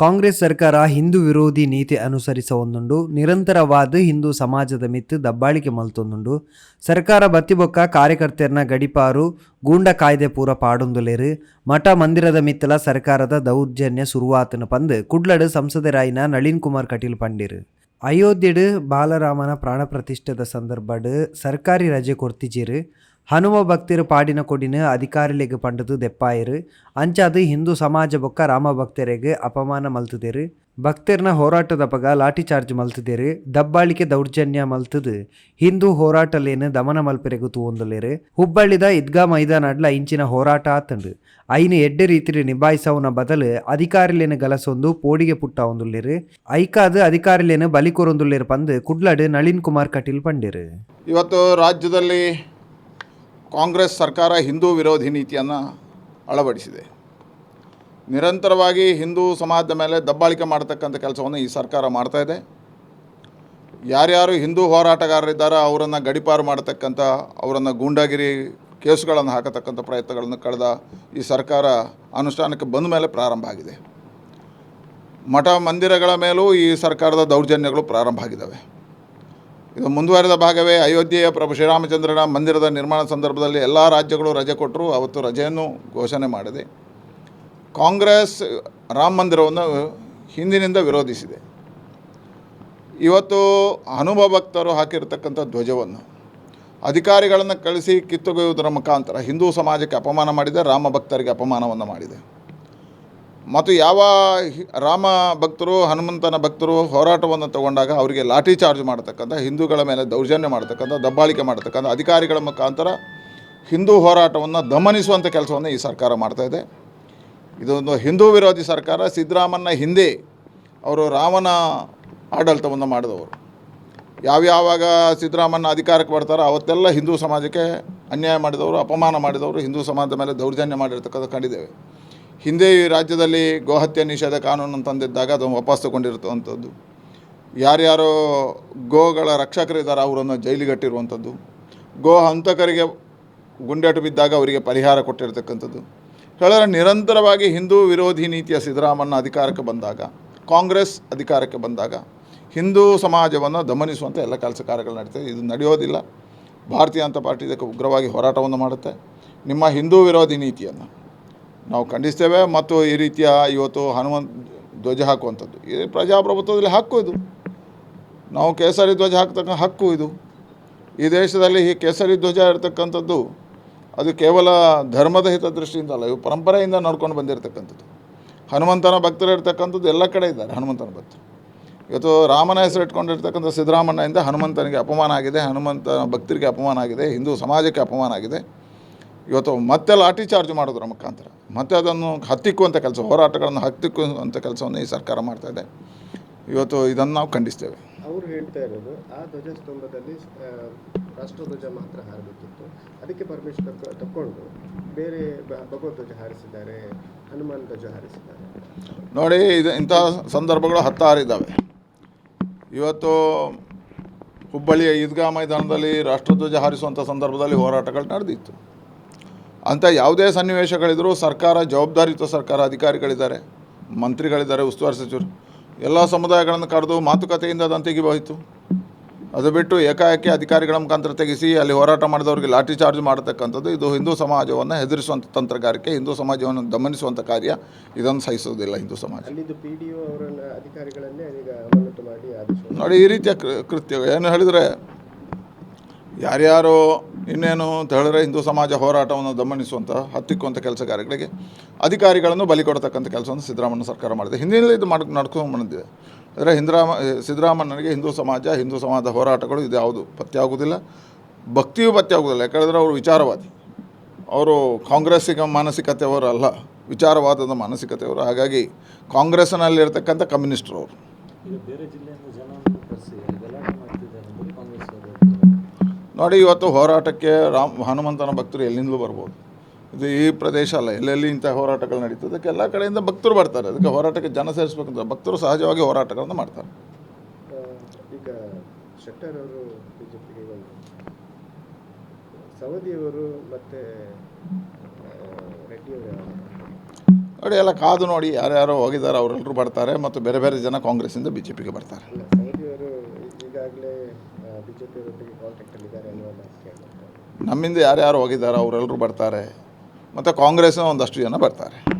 ಕಾಂಗ್ರೆಸ್ ಸರ್ಕಾರ ಹಿಂದೂ ವಿರೋಧಿ ನೀತಿ ಅನುಸರಿಸವೊಂದುಂಡು ನಿರಂತರವಾದ ಹಿಂದೂ ಸಮಾಜದ ಮಿತ್ತು ದಬ್ಬಾಳಿಕೆ ಮಲ್ತೊಂದುಂಡು. ಸರ್ಕಾರ ಬತ್ತಿಬೊಕ್ಕ ಕಾರ್ಯಕರ್ತರನ್ನ ಗಡಿಪಾರು, ಗೂಂಡ ಕಾಯ್ದೆ ಪೂರ ಪಾಡೊಂದುಲೇರು. ಮಠ ಮಂದಿರದ ಮಿತ್ತಲ ಸರ್ಕಾರದ ದೌರ್ಜನ್ಯ ಶುರುವಾತನ ಪಂದ್ ಕುಡ್ಲಡ್ ಸಂಸದರಾಯಿನ ನಳಿನ್ ಕುಮಾರ್ ಕಟೀಲ್ ಪಂಡಿರು. ಅಯೋಧ್ಯೆಡ್ ಬಾಲರಾಮನ ಪ್ರಾಣ ಪ್ರತಿಷ್ಠದ ಸಂದರ್ಭಡ್ ಸರ್ಕಾರಿ ರಜೆ ಕೊಡ್ತಿಜೀರು. ಹನುಮ ಭಕ್ತಿರು ಪಾಡಿನ ಕೊಡಿನ ಅಧಿಕಾರಿಲೆಗ್ ಪಂಡದು ದೆಪ್ಪಾಯಿರು. ಅಂಚಾದು ಹಿಂದೂ ಸಮಾಜ ಬೊಕ್ಕ ರಾಮ ಭಕ್ತರಿಗೆ ಅಪಮಾನ ಮಲ್ತುದೆರು. ಭಕ್ತರ್ನ ಹೋರಾಟದ ಪಗ ಲಾಠಿ ಚಾರ್ಜ್ ಮಲ್ತುದೆರು. ದಬ್ಬಾಳಿಕೆ ದೌರ್ಜನ್ಯ ಮಲ್ತದು. ಹಿಂದೂ ಹೋರಾಟಲೇನು ದಮನ ಮಲ್ಪೆರೆಗು ತೂವೊಂದುಲೆರು. ಹುಬ್ಬಳ್ಳಿದ ಇದ್ಗಾ ಮೈದಾನಡ್ಲ ಇಂಚಿನ ಹೋರಾಟ ಆತಂಡು. ಐನ ಎಡ್ಡೆ ರೀತಿಲಿ ನಿಭಾಯಿಸವನ ಬದಲು ಅಧಿಕಾರಿಲೇನು ಗಲಸೊಂದು ಪೋಡಿಗೆ ಪುಟ್ಟ ಒಂದುಲ್ಲೆರು ಐಕಾದು ಅಧಿಕಾರಿಲೇನು ಬಲಿ ಕೊರೊಂದುಲ್ಲೆರು ಪಂದು ಕುಡ್ಲಡು ನಳಿನ್ ಕುಮಾರ್ ಕಟೀಲ್ ಪಂಡಿರು. ಇವತ್ತು ರಾಜ್ಯದಲ್ಲಿ ಕಾಂಗ್ರೆಸ್ ಸರ್ಕಾರ ಹಿಂದೂ ವಿರೋಧಿ ನೀತಿಯನ್ನು ಅಳವಡಿಸಿದೆ. ನಿರಂತರವಾಗಿ ಹಿಂದೂ ಸಮಾಜದ ಮೇಲೆ ದಬ್ಬಾಳಿಕೆ ಮಾಡತಕ್ಕಂಥ ಕೆಲಸವನ್ನು ಈ ಸರ್ಕಾರ ಮಾಡ್ತಾ ಇದೆ. ಯಾರ್ಯಾರು ಹಿಂದೂ ಹೋರಾಟಗಾರರಿದ್ದಾರೋ ಅವರನ್ನು ಗಡಿಪಾರು ಮಾಡತಕ್ಕಂಥ, ಅವರನ್ನು ಗೂಂಡಾಗಿರಿ ಕೇಸುಗಳನ್ನು ಹಾಕತಕ್ಕಂಥ ಪ್ರಯತ್ನಗಳನ್ನು ಕಳೆದ ಈ ಸರ್ಕಾರ ಅನುಷ್ಠಾನಕ್ಕೆ ಬಂದ ಮೇಲೆ ಪ್ರಾರಂಭ ಆಗಿದೆ. ಮಠ ಮಂದಿರಗಳ ಮೇಲೂ ಈ ಸರ್ಕಾರದ ದೌರ್ಜನ್ಯಗಳು ಪ್ರಾರಂಭ ಆಗಿದ್ದಾವೆ. ಇದು ಮುಂದುವರೆದ ಭಾಗವೇ ಅಯೋಧ್ಯೆಯ ಪ್ರಭು ಶ್ರೀರಾಮಚಂದ್ರನ ಮಂದಿರದ ನಿರ್ಮಾಣ ಸಂದರ್ಭದಲ್ಲಿ ಎಲ್ಲ ರಾಜ್ಯಗಳು ರಜೆ ಕೊಟ್ಟರು, ಅವತ್ತು ರಜೆಯನ್ನು ಘೋಷಣೆ ಮಾಡಿದೆ. ಕಾಂಗ್ರೆಸ್ ರಾಮ ಮಂದಿರವನ್ನು ಹಿಂದಿನಿಂದ ವಿರೋಧಿಸಿದೆ. ಇವತ್ತು ಅನುಭವ ಭಕ್ತರು ಹಾಕಿರ್ತಕ್ಕಂಥ ಧ್ವಜವನ್ನು, ಅಧಿಕಾರಿಗಳನ್ನು ಕಳಿಸಿ ಕಿತ್ತೊಗೆಯುವುದರ ಮುಖಾಂತರ ಹಿಂದೂ ಸಮಾಜಕ್ಕೆ ಅಪಮಾನ ಮಾಡಿದೆ, ರಾಮ ಭಕ್ತರಿಗೆ ಅಪಮಾನವನ್ನು ಮಾಡಿದೆ. ಮತ್ತು ಯಾವ ರಾಮ ಭಕ್ತರು, ಹನುಮಂತನ ಭಕ್ತರು ಹೋರಾಟವನ್ನು ತಗೊಂಡಾಗ ಅವರಿಗೆ ಲಾಠಿ ಚಾರ್ಜ್ ಮಾಡತಕ್ಕಂಥ, ಹಿಂದೂಗಳ ಮೇಲೆ ದೌರ್ಜನ್ಯ ಮಾಡ್ತಕ್ಕಂಥ, ದಬ್ಬಾಳಿಕೆ ಮಾಡ್ತಕ್ಕಂಥ ಅಧಿಕಾರಿಗಳ ಮುಖಾಂತರ ಹಿಂದೂ ಹೋರಾಟವನ್ನು ದಮನಿಸುವಂಥ ಕೆಲಸವನ್ನು ಈ ಸರ್ಕಾರ ಮಾಡ್ತಾಯಿದೆ ಇದೊಂದು ಹಿಂದೂ ವಿರೋಧಿ ಸರ್ಕಾರ ಸಿದ್ದರಾಮನ ಹಿಂದೆ ಅವರು ರಾಮನ ಆಡಳಿತವನ್ನು ಮಾಡಿದವರು. ಯಾವ್ಯಾವಾಗ ಸಿದ್ದರಾಮನ್ನ ಅಧಿಕಾರಕ್ಕೆ ಬರ್ತಾರೋ ಅವತ್ತೆಲ್ಲ ಹಿಂದೂ ಸಮಾಜಕ್ಕೆ ಅನ್ಯಾಯ ಮಾಡಿದವರು, ಅಪಮಾನ ಮಾಡಿದವರು, ಹಿಂದೂ ಸಮಾಜದ ಮೇಲೆ ದೌರ್ಜನ್ಯ ಮಾಡಿರ್ತಕ್ಕಂಥ ಕಂಡಿದ್ದೇವೆ. ಹಿಂದೆ ಈ ರಾಜ್ಯದಲ್ಲಿ ಗೋಹತ್ಯೆ ನಿಷೇಧ ಕಾನೂನನ್ನು ತಂದಿದ್ದಾಗ ಅದನ್ನು ವಾಪಸ್ ತಗೊಂಡಿರುವಂಥದ್ದು ಯಾರ್ಯಾರು ಗೋಗಳ ರಕ್ಷಕರಿದ್ದಾರೆ ಅವರನ್ನು ಜೈಲಿಗಟ್ಟಿರುವಂಥದ್ದು. ಗೋ ಹಂತಕರಿಗೆ ಗುಂಡೇಟು ಬಿದ್ದಾಗ ಅವರಿಗೆ ಪರಿಹಾರ ಕೊಟ್ಟಿರ್ತಕ್ಕಂಥದ್ದು. ಹೇಳಿದ್ರೆ ನಿರಂತರವಾಗಿ ಹಿಂದೂ ವಿರೋಧಿ ನೀತಿಯ ಸಿದ್ದರಾಮಣ್ಣ ಅಧಿಕಾರಕ್ಕೆ ಬಂದಾಗ, ಕಾಂಗ್ರೆಸ್ ಅಧಿಕಾರಕ್ಕೆ ಬಂದಾಗ, ಹಿಂದೂ ಸಮಾಜವನ್ನು ದಮನಿಸುವಂಥ ಎಲ್ಲ ಕೆಲಸ ಕಾರ್ಯಗಳು ನಡೀತದೆ ಇದು ನಡೆಯೋದಿಲ್ಲ. ಭಾರತೀಯ ಜನತಾ ಪಾರ್ಟಿ ಇದಕ್ಕೆ ಉಗ್ರವಾಗಿ ಹೋರಾಟವನ್ನು ಮಾಡುತ್ತೆ. ನಿಮ್ಮ ಹಿಂದೂ ವಿರೋಧಿ ನೀತಿಯನ್ನು ನಾವು ಖಂಡಿಸ್ತೇವೆ ಮತ್ತು ಈ ರೀತಿಯ ಇವತ್ತು ಹನುಮಂತ ಧ್ವಜ ಹಾಕುವಂಥದ್ದು. ಇದು ಪ್ರಜಾಪ್ರಭುತ್ವದಲ್ಲಿ ಹಕ್ಕು ಇದು. ನಾವು ಕೇಸರಿ ಧ್ವಜ ಹಾಕ್ತಕ್ಕ ಹಕ್ಕು ಇದು. ಈ ದೇಶದಲ್ಲಿ ಈ ಕೇಸರಿ ಧ್ವಜ ಇರ್ತಕ್ಕಂಥದ್ದು ಅದು ಕೇವಲ ಧರ್ಮದ ಹಿತದೃಷ್ಟಿಯಿಂದ ಅಲ್ಲ, ಇವು ಪರಂಪರೆಯಿಂದ ನೋಡ್ಕೊಂಡು ಬಂದಿರತಕ್ಕಂಥದ್ದು. ಹನುಮಂತನ ಭಕ್ತರು ಇರ್ತಕ್ಕಂಥದ್ದು ಎಲ್ಲ ಕಡೆ ಇದ್ದಾರೆ, ಹನುಮಂತನ ಭಕ್ತರು. ಇವತ್ತು ರಾಮನ ಹೆಸರು ಇಟ್ಕೊಂಡಿರ್ತಕ್ಕಂಥ ಸಿದ್ದರಾಮಣ್ಣಯಿಂದ ಹನುಮಂತನಿಗೆ ಅಪಮಾನ ಆಗಿದೆ, ಹನುಮಂತನ ಭಕ್ತರಿಗೆ ಅಪಮಾನ ಆಗಿದೆ, ಹಿಂದೂ ಸಮಾಜಕ್ಕೆ ಅಪಮಾನ ಆಗಿದೆ. ಇವತ್ತು ಮತ್ತೆ ಲಾಠಿ ಚಾರ್ಜ್ ಮಾಡೋದ್ರ ಮುಖಾಂತರ. ಮತ್ತೆ ಅದನ್ನು ಹತ್ತಿಕ್ಕುವಂಥ ಕೆಲಸ ಹೋರಾಟಗಳನ್ನು ಹತ್ತಿಕ್ಕುವಂಥ ಕೆಲಸವನ್ನು ಈ ಸರ್ಕಾರ ಮಾಡ್ತಾ ಇದೆ. ಇವತ್ತು ಇದನ್ನು ನಾವು ಖಂಡಿಸ್ತೇವೆ. ಅವರು ಹೇಳ್ತಾ ಇರೋದು ಆ ಧ್ವಜಸ್ತಂಭದಲ್ಲಿ ರಾಷ್ಟ್ರಧ್ವಜ ಮಾತ್ರ ಹಾರಬೇಕಿತ್ತು. ಅದಕ್ಕೆ ಪರ್ಮಿಷನ್ ತಕ್ಕೊಂಡು ಬೇರೆ ಭಗವಧ್ವಜ ಹಾರಿಸಿದ್ದಾರೆ ಹನುಮಾನ್ ಧ್ವಜ ಹಾರಿಸಿದ್ದಾರೆ. ನೋಡಿ ಇದು ಇಂಥ ಸಂದರ್ಭಗಳು ಹತ್ತಾರು ಇದ್ದಾವೆ ಇವತ್ತು ಹುಬ್ಬಳ್ಳಿಯ ಈದ್ಗಾ ಮೈದಾನದಲ್ಲಿ ರಾಷ್ಟ್ರಧ್ವಜ ಹಾರಿಸುವಂಥ ಸಂದರ್ಭದಲ್ಲಿ ಹೋರಾಟಗಳು ನಡೆದಿತ್ತು. ಅಂಥ ಯಾವುದೇ ಸನ್ನಿವೇಶಗಳಿದ್ದರೂ ಸರ್ಕಾರ ಜವಾಬ್ದಾರಿಯುತ ಸರ್ಕಾರ ಅಧಿಕಾರಿಗಳಿದ್ದಾರೆ. ಮಂತ್ರಿಗಳಿದ್ದಾರೆ ಉಸ್ತುವಾರಿ ಸಚಿವರು. ಎಲ್ಲ ಸಮುದಾಯಗಳನ್ನು ಕರೆದು ಮಾತುಕತೆಯಿಂದ ಅದನ್ನು ತೆಗಿಬೋಯಿತು ಅದು ಬಿಟ್ಟು ಏಕಾಏಕಿ ಅಧಿಕಾರಿಗಳ ಮುಖಾಂತರ ತೆಗೆಸಿ ಅಲ್ಲಿ ಹೋರಾಟ ಮಾಡಿದವರಿಗೆ ಲಾಠಿ ಚಾರ್ಜ್ ಮಾಡತಕ್ಕಂಥದ್ದು ಇದು ಹಿಂದೂ ಸಮಾಜವನ್ನು ಹೆದರಿಸುವಂಥ ತಂತ್ರಗಾರಿಕೆ ಹಿಂದೂ ಸಮಾಜವನ್ನು ದಮನಿಸುವಂಥ ಕಾರ್ಯ. ಇದನ್ನು ಸಹಿಸೋದಿಲ್ಲ ಹಿಂದೂ ಸಮಾಜ. ನೋಡಿ ಈ ರೀತಿಯ ಕೃ- ಕೃತ್ಯ ಏನು ಹೇಳಿದರೆ ಯಾರ್ಯಾರು ಇನ್ನೇನು ಅಂತ ಹೇಳಿದ್ರೆ ಹಿಂದೂ ಸಮಾಜ ಹೋರಾಟವನ್ನು ದಮನಿಸುವಂಥ, ಹತ್ತಿಕ್ಕುವಂಥ ಕೆಲಸಗಾರಗಳಿಗೆ ಅಧಿಕಾರಿಗಳನ್ನು ಬಲಿ ಕೊಡತಕ್ಕಂಥ ಕೆಲಸವನ್ನು ಸಿದ್ದರಾಮಯ್ಯ ಸರ್ಕಾರ ಮಾಡಿದೆ. ಹಿಂದಿನಲ್ಲಿ ಇದು ಮಾಡಿ, ನಡ್ಕೊಂಡು ಬಂದಿದೆ. ಅಂದರೆ ಹಿಂದ್ರಾಮ, ಸಿದ್ದರಾಮಯ್ಯನಿಗೆ ಹಿಂದೂ ಸಮಾಜ, ಹಿಂದೂ ಸಮಾಜದ ಹೋರಾಟಗಳು ಇದು ಯಾವುದು ಪತ್ತೆ ಆಗೋದಿಲ್ಲ ಭಕ್ತಿಯೂ ಆಗೋದಿಲ್ಲ ಯಾಕಂದರೆ ಅವರು ವಿಚಾರವಾದಿ. ಅವರು ಕಾಂಗ್ರೆಸ್ಸಿಗೆ ಮಾನಸಿಕತೆಯವರು ಅಲ್ಲ, ವಿಚಾರವಾದದ ಮಾನಸಿಕತೆಯವರು. ಹಾಗಾಗಿ ಕಾಂಗ್ರೆಸ್ನಲ್ಲಿರ್ತಕ್ಕಂಥ ಕಮ್ಯುನಿಸ್ಟ್ರು ನೋಡಿ ಇವತ್ತು ಹೋರಾಟಕ್ಕೆ ರಾಮ್ ಹನುಮಂತನ ಭಕ್ತರು ಎಲ್ಲಿಂದಲೂ ಬರ್ಬೋದು. ಇದು ಈ ಪ್ರದೇಶ ಅಲ್ಲ ಎಲ್ಲೆಲ್ಲಿ ಇಂಥ ಹೋರಾಟಗಳು ನಡೀತದೆ ಅದಕ್ಕೆ ಎಲ್ಲ ಕಡೆಯಿಂದ ಭಕ್ತರು ಬರ್ತಾರೆ. ಅದಕ್ಕೆ ಹೋರಾಟಕ್ಕೆ ಜನ ಸೇರಿಸ್ಬೇಕಂತ ಭಕ್ತರು ಸಹಜವಾಗಿ ಹೋರಾಟಗಳನ್ನು ಮಾಡ್ತಾರೆ. ಈಗ ಶೆಟ್ಟರ್ ಅವರು ಬಿಜೆಪಿಗೆ ಸವದಿಯವರು ಮತ್ತೆ ನೋಡಿ ಎಲ್ಲ ಕಾದು ನೋಡಿ ಯಾರ್ಯಾರು ಹೋಗಿದ್ದಾರೆ ಅವರೆಲ್ಲರೂ ಬರ್ತಾರೆ ಮತ್ತು ಬೇರೆ ಬೇರೆ ಜನ ಕಾಂಗ್ರೆಸ್ಸಿಂದ ಬಿ ಜೆ ಪಿಗೆ ಬರ್ತಾರೆ ನಮ್ಮಿಂದ ಯಾರ್ಯಾರು ಹೋಗಿದ್ದಾರೆ ಅವರೆಲ್ಲರೂ ಬರ್ತಾರೆ. ಮತ್ತು ಕಾಂಗ್ರೆಸ್ನ ಒಂದಷ್ಟು ಜನ ಬರ್ತಾರೆ.